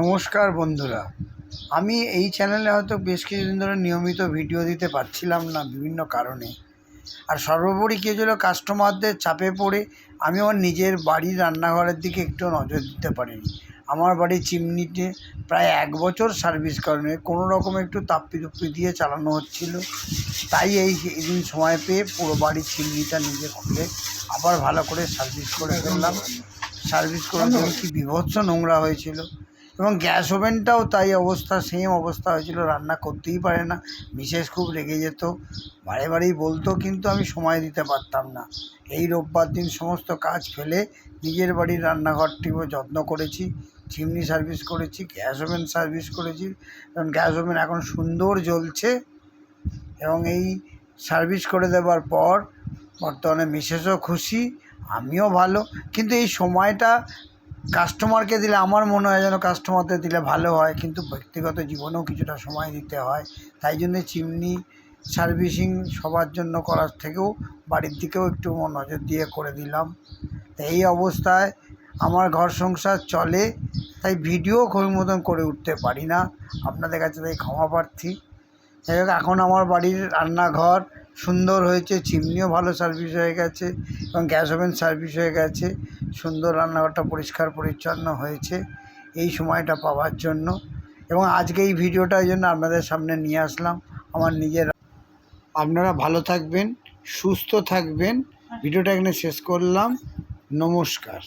নমস্কার বন্ধুরা। আমি এই চ্যানেলে হয়তো বেশ কিছুদিন ধরে নিয়মিত ভিডিও দিতে পারছিলাম না বিভিন্ন কারণে। আর সর্বোপরি কী হয়েছিল, কাস্টমারদের চাপে পড়ে আমি আমার নিজের বাড়ির রান্নাঘরের দিকে একটু নজর দিতে পারিনি। আমার বাড়ির চিমনিতে প্রায় এক বছর সার্ভিস কারণে কোনো রকম একটু তাপ্পি তুপ্পি দিয়ে চালানো হচ্ছিল। তাই এই দিন সময় পেয়ে পুরো বাড়ির চিমনিটা নিজে খুলে আবার ভালো করে সার্ভিস করে ফেললাম। সার্ভিস করে দেখি কি বিভৎস নোংরা হয়েছিল। এবং গ্যাস ওভেনটাও তাই অবস্থা সেম অবস্থা হয়েছিল, রান্না করতেই পারে না। বিশেষ খুব রেগে যেত, বারে বারেই বলতো, কিন্তু আমি সময় দিতে পারতাম না। এই রোববার দিন সমস্ত কাজ ফেলে নিজের বাড়ির রান্নাঘরটিও যত্ন করেছি চিমনি সার্ভিস করেছি, গ্যাস ওভেন সার্ভিস করেছি এবং গ্যাস ওভেন এখন সুন্দর জ্বলছে। এবং এই সার্ভিস করে দেওয়ার পর বর্তমানে মিসেসও খুশি, আমিও ভালো। কিন্তু এই সময়টা কাস্টমারকে দিলে আমার মনে হয় যেন কাস্টমারদের দিলে ভালো হয়, কিন্তু ব্যক্তিগত জীবনেও কিছুটা সময় দিতে হয়। তাই জন্যে চিমনি সার্ভিসিং সবার জন্য করার থেকেও বাড়ির দিকেও একটু নজর দিয়ে করে দিলাম। এই অবস্থায় আমার ঘর সংসার চলে, তাই ভিডিও খুব মতন করে উঠতে পারি না। আপনাদের কাছে তাই ক্ষমা প্রার্থী। যাই হোক, এখন আমার বাড়ির রান্নাঘর সুন্দর হয়েছে, চিমনিও ভালো সার্ভিস হয়ে গেছে এবং গ্যাস ওভেন সার্ভিস হয়ে গেছে। সুন্দর রান্নাঘরটা পরিষ্কার পরিচ্ছন্ন হয়েছে এই সময়টা পাওয়ার জন্য। এবং আজকে এই ভিডিওটা জন্য আপনাদের সামনে নিয়ে আসলাম। আমার নিজের আপনারা ভালো থাকবেন, সুস্থ থাকবেন। ভিডিওটা এখানে শেষ করলাম। নমস্কার।